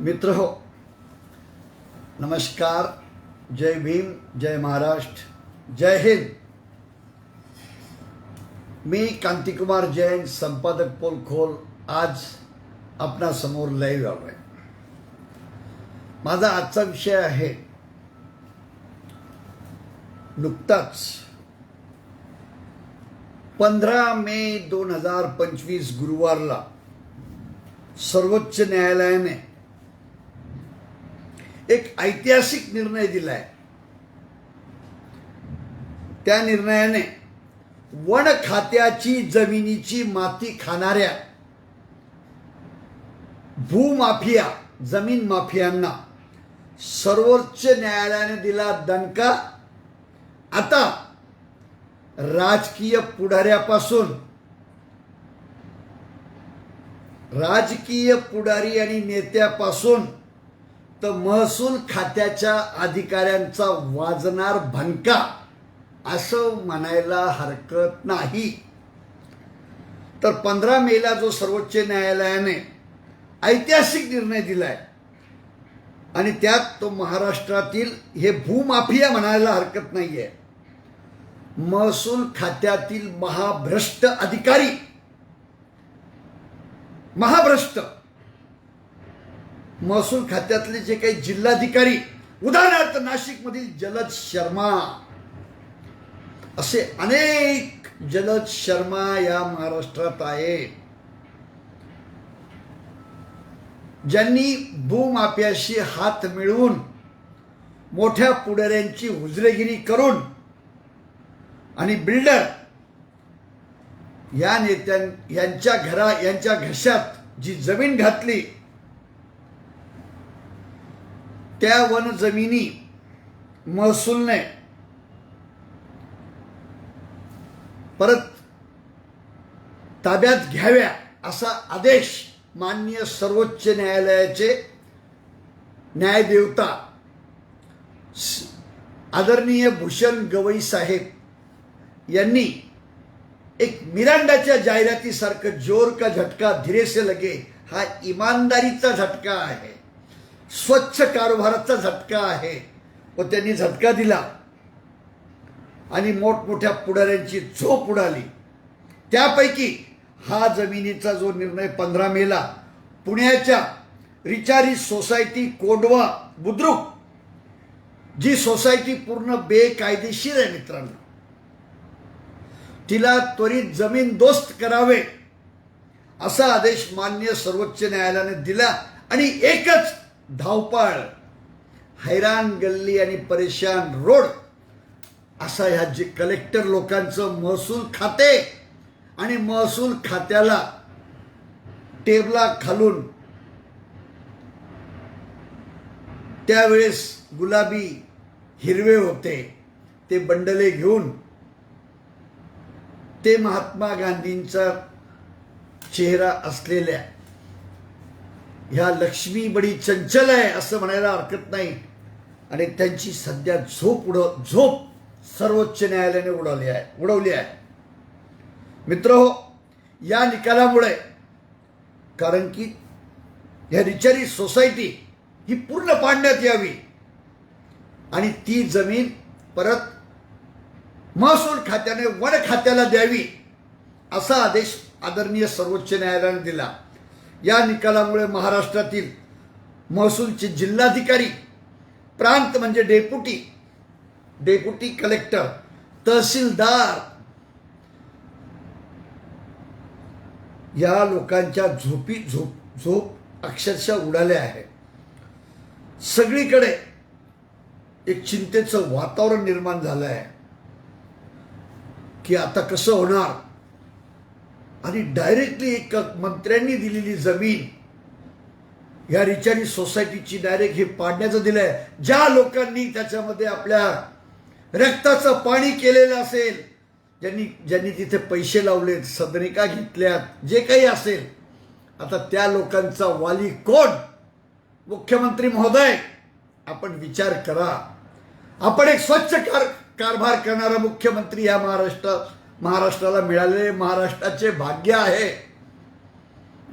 मित्र हो नमस्कार जय भीम जय महाराष्ट्र जय हिंद। मी कांतिकुमार जैन संपादक पोलखोल आज आपणासमोर लाईव्ह आलो आहे माझा आजचा विषय आहे नुकताच पंधरा मे दोन हजार पंचवीस गुरुवारला सर्वोच्च न्यायालयाने एक ऐतिहासिक निर्णय दिलाय. त्या निर्णयाने वन खात्याची जमिनीची माती खाणाऱ्या भूमाफिया जमीन माफियांना सर्वोच्च न्यायालयाने दिला दणका. आता राजकीय पुढाऱ्यापासून राजकीय पुढारी आणि नेत्यापासून तर महसूल खात्याच्या अधिकाऱ्यांचा वाजणार भंका असं म्हणायला हरकत नाही. तर पंधरा मेला जो सर्वोच्च न्यायालयाने ऐतिहासिक निर्णय दिलाय आणि त्यात तो महाराष्ट्रातील हे भूमाफिया म्हणायला हरकत नाही आहे महसूल खात्यातील महाभ्रष्ट अधिकारी महाभ्रष्ट महसूल खात्यातले जे काही जिल्हाधिकारी उदाहरणार्थ नाशिकमधील जलद शर्मा असे अनेक जलद शर्मा या महाराष्ट्रात आहेत. ज्यांनी भूमाफ्याशी हात मिळवून मोठ्या पुढाऱ्यांची हुजरेगिरी करून आणि बिल्डर या नेत्यां यांच्या घरा यांच्या घशात जी जमीन घातली त्या वन जमिनी महसूलने परत ताब्यात घ्याव्या असा आदेश माननीय सर्वोच्च न्यायालयाचे न्यायदेवता आदरणीय भूषण गवई साहेब यांनी एक मिरांडाच्या जाहिरातीसारखं जोर का झटका धीरेसे लगे हा इमानदारीचा झटका आहे. स्वच्छ कारभाराचा झटका आहे. व त्यांनी झटका दिला. आणि मोठमोठ्या पुढाऱ्यांची झोप उडाली. त्यापैकी हा जमिनीचा जो निर्णय पंधरा मेला पुण्याच्या रिचारी सोसायटी कोडवा बुद्रुक जी सोसायटी पूर्ण बेकायदेशीर आहे मित्रांनो. तिला त्वरित जमीन दोस्त करावे असा आदेश मान्य सर्वोच्च न्यायालयाने दिला आणि एकच धावपाळ हैराण गल्ली आणि परेशान रोड असा ह्या जे कलेक्टर लोकांचं महसूल खाते आणि महसूल खात्याला टेबला खालून त्यावेळेस गुलाबी हिरवे होते ते बंडले घेऊन ते महात्मा गांधींचा चेहरा असलेल्या ह्या लक्ष्मी बडी चंचल आहे असं म्हणायला हरकत नाही. आणि त्यांची सध्या झोप उडव झोप सर्वोच्च न्यायालयाने उडवली आहे उडवली आहे. मित्र हो या निकालामुळे कारण की ह्या रिचारी सोसायटी ही पूर्ण पाडण्यात यावी. आणि ती जमीन परत महसूल खात्याने वन खात्याला द्यावी असा आदेश आदरणीय सर्वोच्च न्यायालयाने दिला. या निकालामुळे महाराष्ट्रातील महसूलचे जिल्हाधिकारी प्रांत म्हणजे डेप्युटी डेप्युटी कलेक्टर तहसीलदार या लोकांच्या झोपी झोप झोप अक्षरशः उडाल्या आहे सगळीकडे एक चिंतेचं वातावरण निर्माण झालं आहे की आता कसं होणार? आणि डायरेक्टली एक मंत्र्यांनी दिलेली जमीन या रिचारी सोसायटीची डायरेक्ट हे पाडण्याचं दिलं आहे ज्या लोकांनी त्याच्यामध्ये आपल्या रक्ताचं पाणी केलेलं असेल ज्यांनी ज्यांनी तिथे पैसे लावलेत सदनिका घेतल्यात जे काही असेल आता त्या लोकांचा वाली कोण? मुख्यमंत्री महोदय. आपण विचार करा. आपण एक स्वच्छ कार कारभार करणारा मुख्यमंत्री या महाराष्ट्रात महाराष्ट्राला मिळालेले महाराष्ट्राचे भाग्य आहे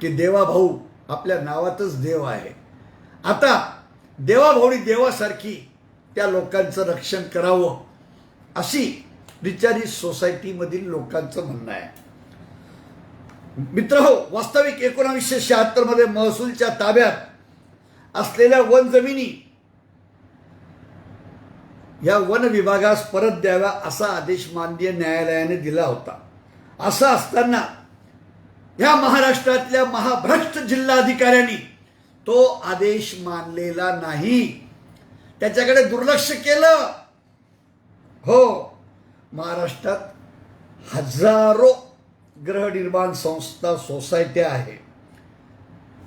की देवा भाऊ आपल्या नावातच देव आहे. आता देवाभाऊनी देवासारखी त्या लोकांचं रक्षण करावं अशी बिचारी सोसायटीमधील लोकांचं म्हणणं आहे. मित्र हो वास्तविक एकोणावीसशे शहात्तरमध्ये महसूलच्या ताब्यात असलेल्या वन जमिनी या वन विभागास परत द्यावा असा आदेश माननीय न्यायालयाने दिला होता. असं असताना या महाराष्ट्रातल्या महाभ्रष्ट जिल्हाधिकाऱ्यांनी तो आदेश मानलेला नाही. त्याच्याकडे दुर्लक्ष केलं. हो महाराष्ट्रात हजारो गृहनिर्माण संस्था सोसायट्या आहे.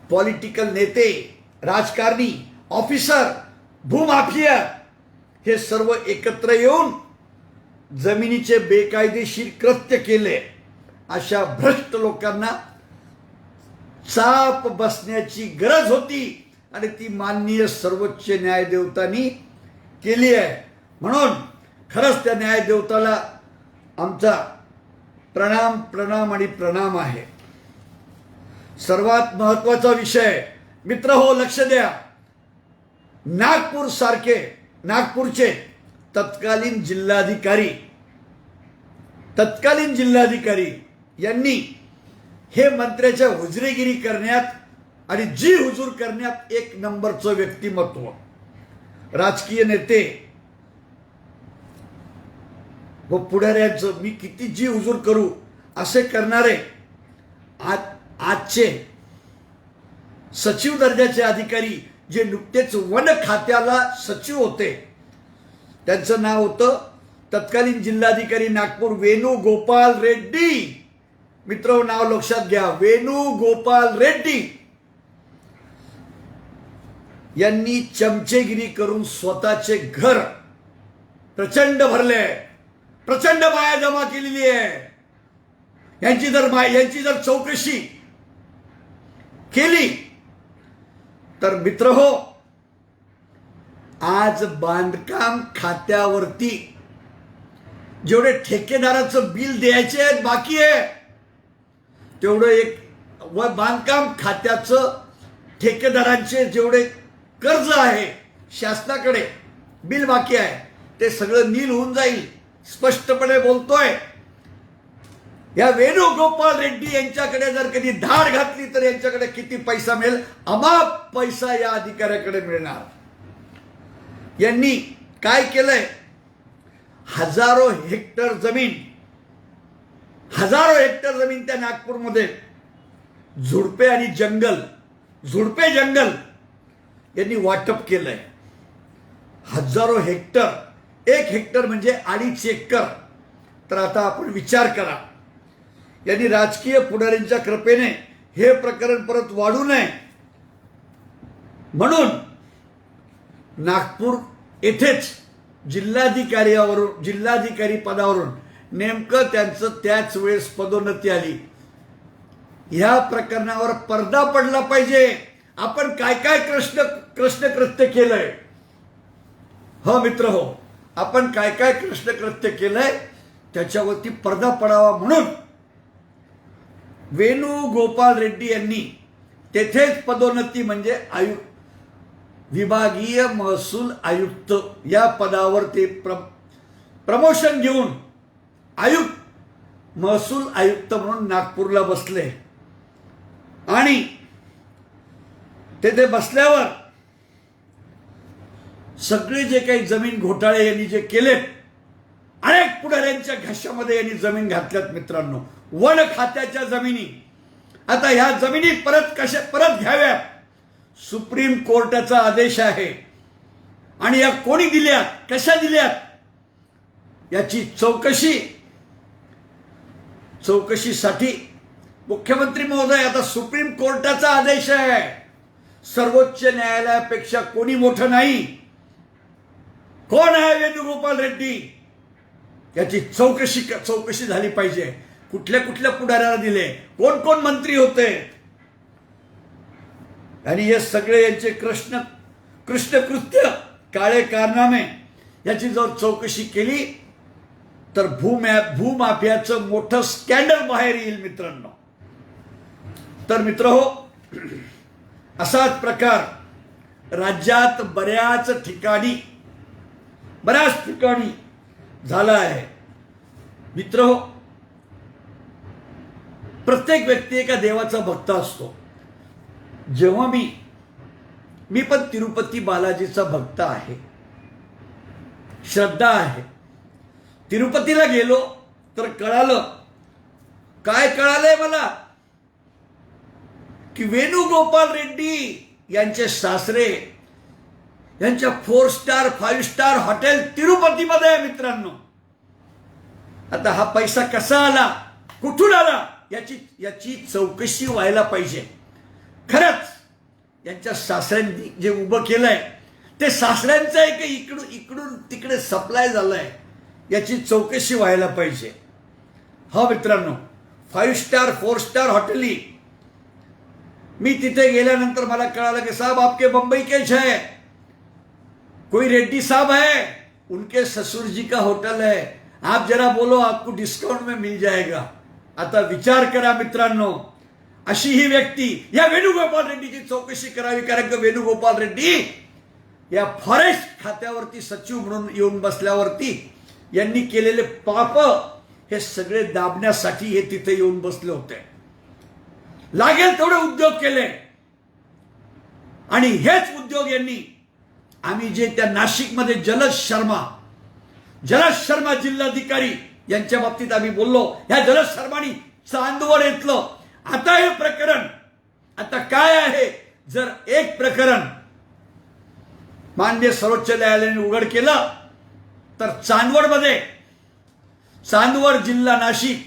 पॉलिटिकल नेते राजकारणी ऑफिसर भूमाफिया हे सर्व एकत्र येऊन जमिनीचे बेकायदेशीर कृत्य केले. अशा भ्रष्ट लोकांना चाप बसण्याची गरज होती आणि ती माननीय सर्वोच्च न्यायदेवतांनी केली आहे. म्हणून खरंच त्या न्यायदेवताला आमचा प्रणाम प्रणाम आणि प्रणाम आहे. सर्वात महत्त्वाचा विषय मित्र हो लक्ष द्या. नागपूर सारखे नागपूरचे तत्कालीन जिल्हाधिकारी तत्कालीन जिल्हाधिकारी यांनी हे मंत्र्याच्या हुजरेगिरी करण्यात आणि जी हुजूर करण्यात एक नंबरचं व्यक्तिमत्व. राजकीय नेते व पुढाऱ्यांचं मी किती जी हुजूर करू असे करणारे आज आजचे सचिव दर्जाचे अधिकारी जे नुकतेच वन खात्याला सचिव होते त्यांचं नाव होतं तत्कालीन जिल्हाधिकारी नागपूर वेणू गोपाल रेड्डी. मित्र नाव लक्षात घ्या. वेणू गोपाल रेड्डी. यांनी चमचेगिरी करून स्वतःचे घर प्रचंड भरले प्रचंड माया जमा केलेली आहे. यांची जर माय यांची जर चौकशी केली तर मित्र हो आज बांधकाम खात्यावरती जेवढे ठेकेदाराचं बिल द्यायचे आहेत बाकी आहे. तेवढं एक व बांधकाम खात्याचं ठेकेदारांचे जेवढे कर्ज आहे शासनाकडे बिल बाकी आहे ते सगळं नील होऊन जाईल स्पष्टपणे बोलतोय. या वेणुगोपाल रेड्डी यांच्याकडे जर कधी धाड घातली तर यांच्याकडे किती पैसा मिळेल? अमाप पैसा या अधिकाऱ्याकडे मिळणार. यांनी काय केलंय? हजारो हेक्टर जमीन हजारो हेक्टर जमीन त्या नागपूरमध्ये झुडपे आणि जंगल झुडपे जंगल यांनी वाटप केलंय. हजारो हेक्टर एक हेक्टर म्हणजे अडीच एकर. तर आता आपण विचार करा. यांनी राजकीय पुढाऱ्यांच्या कृपेने हे प्रकरण परत वाढू नये. म्हणून नागपूर येथेच जिल्हाधिकाऱ्यावरून जिल्हाधिकारी पदावरून नेमकं त्यांचं त्याच वेळेस पदोन्नती आली. ह्या प्रकरणावर पडदा पडला पाहिजे. आपण काय काय कृष्ण कृष्ण कृत्य केलंय? हो मित्र हो आपण काय काय कृष्ण कृत्य केलंय? त्याच्यावरती पडदा पडावा म्हणून वेणू गोपाल रेड्डी यांनी तेथेच पदोन्नती म्हणजे आयु विभागीय महसूल आयुक्त या पदावर ते प्र प्रमोशन घेऊन आयुक्त महसूल आयुक्त म्हणून नागपूरला बसले. आणि तेथे बसल्यावर सगळे जे काही जमीन घोटाळे यांनी जे केले अनेक पुढाऱ्यांच्या घशामध्ये यांनी जमीन घातल्यात मित्रांनो. वन खात्याच्या जमिनी. आता ह्या जमिनी परत कशा परत घ्याव्यात सुप्रीम कोर्टाचा आदेश आहे. आणि या कोणी दिल्यात? कशा दिल्यात? याची चौकशी चौकशीसाठी मुख्यमंत्री महोदय आता सुप्रीम कोर्टाचा आदेश आहे. सर्वोच्च न्यायालयापेक्षा कोणी मोठं नाही. कोण आहे वेणुगोपाल रेड्डी? याची चौकशी चौकशी झाली पाहिजे. कुठल्या कुठल्या पुढाऱ्याला दिले? कोण कोण मंत्री होते? आणि हे सगळे यांचे कृष्ण कृष्ण कृत्य काळे कारनामे याची जर चौकशी केली तर भूम्या भूमाफियाचं मोठं स्कॅन्डल बाहेर येईल मित्रांनो. तर मित्र हो असाच प्रकार राज्यात बऱ्याच ठिकाणी बऱ्याच ठिकाणी झाला आहे. मित्र हो प्रत्येक व्यक्ती एका देवाचा भक्त असतो. जेव्हा मी मी पण तिरुपती बालाजीचा भक्त आहे. श्रद्धा आहे. तिरुपतीला गेलो तर कळालं काय कळालंय मला? की वेणुगोपाल रेड्डी यांचे सासरे यांच्या four star five star hotel तिरुपतीमध्ये आहे मित्रांनो. आता हा पैसा कसा आला? कुठून आला? याची याची चौकशी व्हायला पाहिजे. खरंच यांच्या सासऱ्यांनी जे उभं केलंय ते सासऱ्यांचं आहे की इकडून इकडून तिकडे सप्लाय झालंय याची चौकशी व्हायला पाहिजे. हा मित्रांनो फाईव्ह स्टार फोर स्टार हॉटेली मी तिथे गेल्यानंतर मला कळालं की साहब आपके बंबई के है? कोई रेड्डी साहब है? उनके ससुर जी का होटल है. आप जरा बोलो आपको डिस्काउंट में मिल जाएगा. आता विचार करा मित्रांनो. अशी ही व्यक्ती या वेणुगोपाल रेड्डीची चौकशी करावी कारण की वेणुगोपाल रेड्डी या फॉरेस्ट खात्यावरती सचिव म्हणून येऊन बसल्यावरती यांनी केलेले पाप हे सगळे दाबण्यासाठी हे तिथे येऊन बसले होते. लागेल तेवढे उद्योग केले. आणि हेच उद्योग यांनी आम्ही जे त्या नाशिकमध्ये जलज शर्मा जलज शर्मा जिल्हाधिकारी यांच्या बाबतीत आम्ही बोललो ह्या जलद शर्मानी चांदवड येतलं. आता हे प्रकरण आता काय आहे? जर एक प्रकरण मान्य सर्वोच्च न्यायालयाने उघड केलं तर चांदवडमध्ये चांदवड जिल्हा नाशिक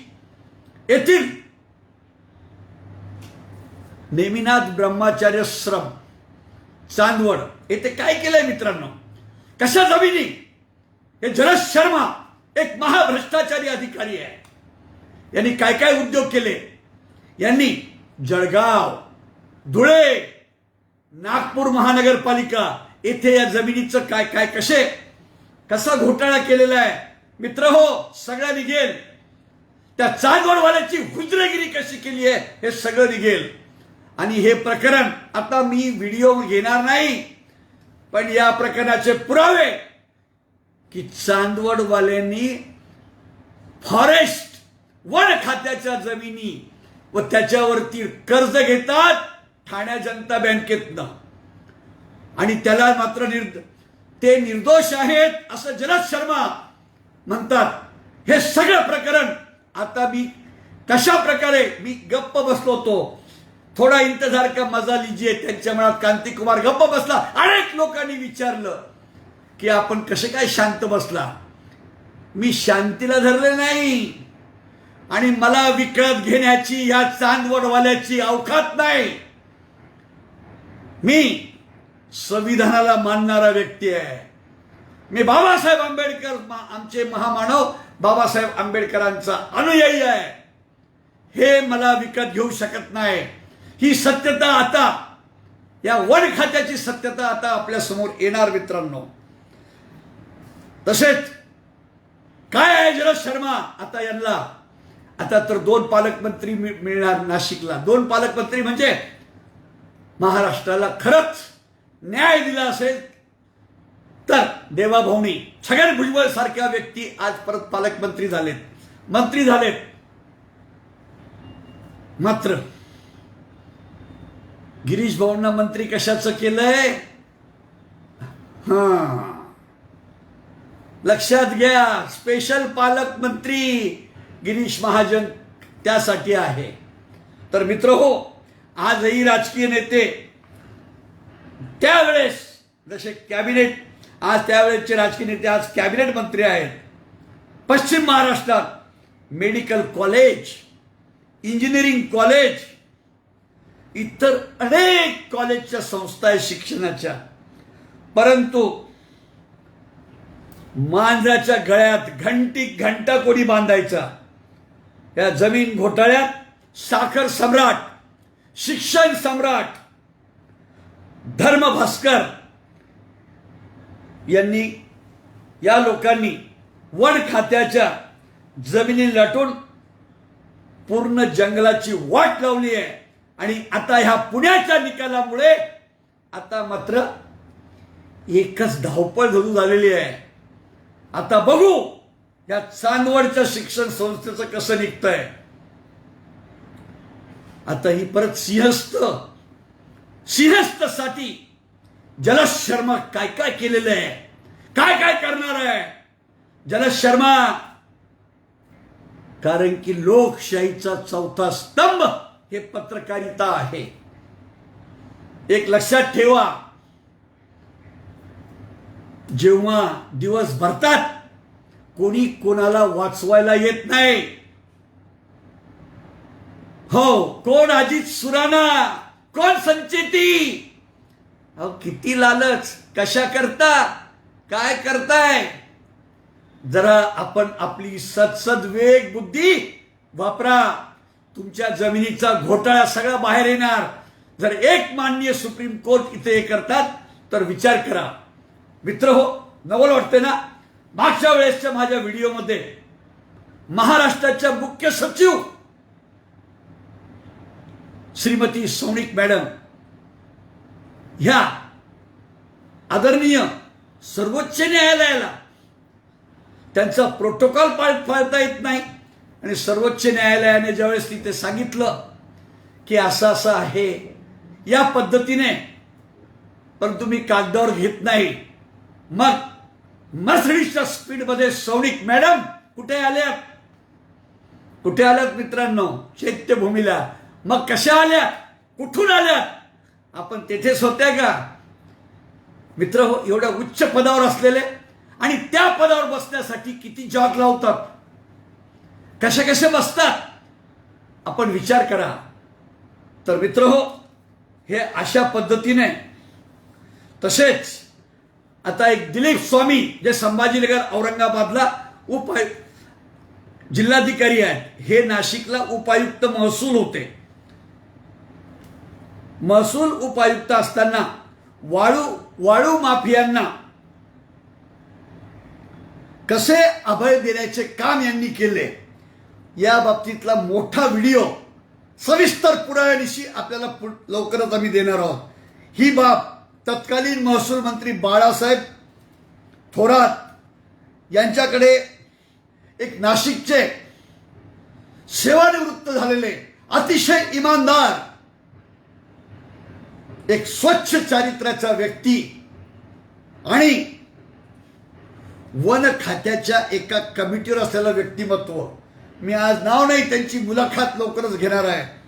येथील नेमिनाथ ब्रह्माचार्य श्रम चांदवड येथे काय केलंय मित्रांनो? कशा जमिनी? हे जलद शर्मा एक महाभ्रष्टाचारी अधिकारी आहे. यांनी काय काय उद्योग केले? यांनी जळगाव धुळे नागपूर महानगरपालिका येथे या जमिनीचं काय काय कसे कसा घोटाळा केलेला आहे? मित्र हो सगळा निघेल त्या चांदवडवाल्याची हुजरेगिरी कशी केली आहे हे सगळं निघेल. आणि हे प्रकरण आता मी व्हिडिओ घेणार नाही पण या प्रकरणाचे पुरावे की चांदवडवाल्यांनी फॉरेस्ट वन खात्याच्या जमिनी व त्याच्यावरती कर्ज घेतात ठाण्या जनता बँकेतनं. आणि त्याला मात्र निर्द ते निर्दोष आहेत असं जलद शर्मा म्हणतात. हे सगळं प्रकरण आता मी कशा प्रकारे मी गप्प बसलो होतो. थोडा इंतजार का मजा लिजिये त्यांच्या मनात कांतिकुमार गप्प बसला. अनेक लोकांनी विचारलं. की आपण कसे काय शांत बसला? मी शांतीला धरले नाही. आणि मला विकत घेण्याची या चांदवडवाल्याची अवकात नाही. मी संविधानाला मानणारा व्यक्ती आहे. मी बाबासाहेब आंबेडकर आमचे महामानव बाबासाहेब आंबेडकरांचा अनुयायी आहे. हे मला विकत घेऊ शकत नाही. ही सत्यता आता या वन खात्याची सत्यता आता आपल्यासमोर येणार मित्रांनो. तसेच काय आहे जलद शर्मा? आता यांना आता तर दोन पालकमंत्री मिळणार नाशिकला. दोन पालकमंत्री म्हणजे महाराष्ट्राला खरंच न्याय दिला असेल तर देवाभाऊनी. छगन भुजबळ सारख्या व्यक्ती आज परत पालकमंत्री झालेत. मंत्री झालेत. मात्र गिरीश भाऊंना मंत्री कशाचं केलंय? हा. लक्षात घ्या स्पेशल पालकमंत्री गिरीश महाजन त्यासाठी आहे. तर मित्र हो आजही राजकीय नेते त्यावेळेस जसे कॅबिनेट आज त्यावेळेसचे राजकीय नेते आज कॅबिनेट मंत्री आहेत. पश्चिम महाराष्ट्रात मेडिकल कॉलेज इंजिनिअरिंग कॉलेज इतर अनेक कॉलेजच्या संस्था आहेत शिक्षणाच्या परंतु मांजराच्या गळ्यात घंटी घंटा कोणी बांधायचा. या जमीन घोटाळ्यात साखर सम्राट शिक्षण सम्राट धर्म भास्कर यांनी या लोकांनी वन खात्याच्या जमिनी लटून पूर्ण जंगलाची वाट लावली आहे. आणि आता ह्या पुण्याच्या निकालामुळे आता मात्र एकच धावपळ धरू झालेली आहे. आता बघू या चांदवडच्या शिक्षण संस्थेचं कसं निघतंय. आता ही परत सिंहस्थ सिंहस्थसाठी साठी शर्मा काय काय केलेलं आहे? काय काय करणार आहे? जलश शर्मा! कारण की लोकशाहीचा चौथा स्तंभ हे पत्रकारिता आहे. एक लक्षात ठेवा जेव्हा दिवस भरतात कोणी कोणाला वाचवायला येत नाही. हो कोण अजित सुराणा? कोण संचेती? अहो किती लालच कशा करता? काय करताय? जरा आपण आपली सदसद वेग बुद्धी वापरा. तुमच्या जमिनीचा घोटाळा सगळा बाहेर येणार. जर एक माननीय सुप्रीम कोर्ट इथे हे करतात तर विचार करा. मित्र हो नवल वाटते ना? मागच्या वेळेसच्या माझ्या व्हिडिओमध्ये महाराष्ट्राच्या मुख्य सचिव श्रीमती सोनिक मॅडम ह्या आदरणीय सर्वोच्च न्यायालयाला त्यांचा प्रोटोकॉल पाळ पाळता येत नाही. आणि सर्वोच्च न्यायालयाने ज्यावेळेस तिथे सांगितलं की असं असं आहे या पद्धतीने पण तुम्ही कागदावर घेत नाही. मग मर्सडीजच्या स्पीडमध्ये सौनिक मॅडम कुठे आल्यात? कुठे आल्यात मित्रांनो? चैत्यभूमीला. मग कशा आल्या कुठून आल्यात? आपण तेथेच होत्या का मित्र हो एवढ्या उच्च पदावर असलेले आणि त्या पदावर बसण्यासाठी किती जॉब लावतात? कसे कसे बसतात? आपण विचार करा. तर मित्र हो हे अशा पद्धतीने. तसेच आता एक दिलीप स्वामी जे संभाजीनगर औरंगाबादला उपाय जिल्हाधिकारी आहेत. हे नाशिकला उपायुक्त महसूल होते. महसूल उपायुक्त असताना वाळू वाळू माफियांना कसे अभय देण्याचे काम यांनी केले या बाबतीतला मोठा व्हिडिओ सविस्तर पुराव्यानिशी आपल्याला पु- लवकरच आम्ही देणार आहोत. ही बाब तत्कालीन महसूल मंत्री बाळासाहेब थोरात यांच्याकडे एक नाशिकचे सेवानिवृत्त झालेले अतिशय इमानदार एक स्वच्छ चारित्र्याचा व्यक्ती आणि वन खात्याच्या एका कमिटीवर असलेलं व्यक्तिमत्व. मी आज नाव नाही त्यांची मुलाखत लवकरच घेणार आहे.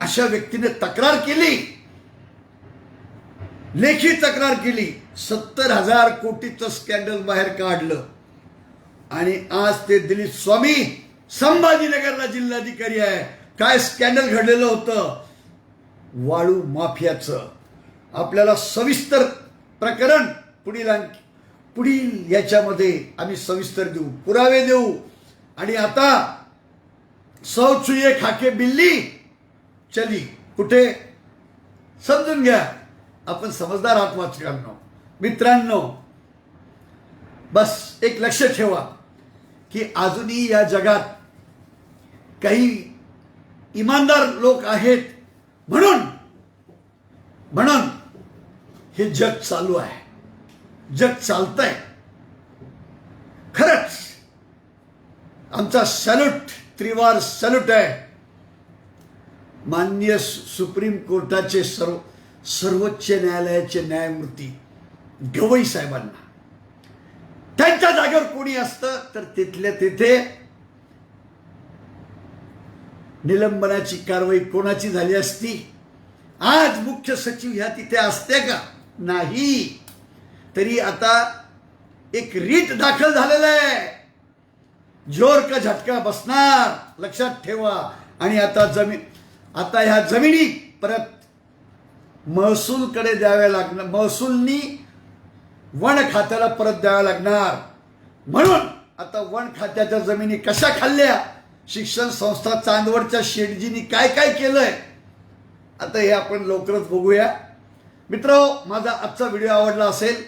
अशा व्यक्तीने तक्रार केली. लेखी तक्रार केली. सत्तर हजार कोटीचं स्कॅन्डल बाहेर काढलं. आणि आज ते दिलीप स्वामी संभाजीनगरला जिल्हाधिकारी आहे. काय स्कॅन्डल घडलेलं होतं? वाळू माफियाचं. आपल्याला सविस्तर प्रकरण पुढील आणखी पुढील याच्यामध्ये आम्ही सविस्तर देऊ पुरावे देऊ. आणि आता सौचुये खाके बिल्ली चली कुठे? समजून घ्या. आपण समजदार आहात वाचकांनो मित्रांनो बस एक लक्ष ठेवा की अजूनही या जगात काही इमानदार लोक आहेत म्हणून म्हणून हे जग चालू आहे. जग चालतंय. खरंच आमचा सॅल्यूट त्रिवार सॅल्यूट आहे. माननीय सुप्रीम कोर्टाचे सर्व सर्वोच्च न्यायालयाचे न्यायमूर्ती गवई साहेबांना. त्यांच्या जागेवर कोणी असतं तर तिथल्या तिथे निलंबनाची कारवाई कोणाची झाली असती? आज मुख्य सचिव ह्या तिथे असते का? नाही. तरी आता एक रीट दाखल झालेला आहे. जोर का झटका बसणार? लक्षात ठेवा. आणि आता जमीन आता ह्या जमिनी परत महसूलकडे द्याव्या लागणार महसूलनी वन खात्याला परत द्याव्या लागणार. म्हणून आता वन खात्याच्या जमिनी कशा खाल्ल्या? शिक्षण संस्था चांदवडच्या शेटजीनी काय काय केलंय? आता हे आपण लवकरच बघूया. मित्र माझा आजचा व्हिडिओ आवडला असेल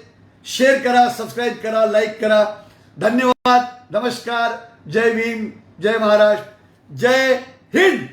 शेअर करा सबस्क्राईब करा लाईक करा. धन्यवाद. नमस्कार. जय भीम. जय महाराष्ट्र. जय हिंद.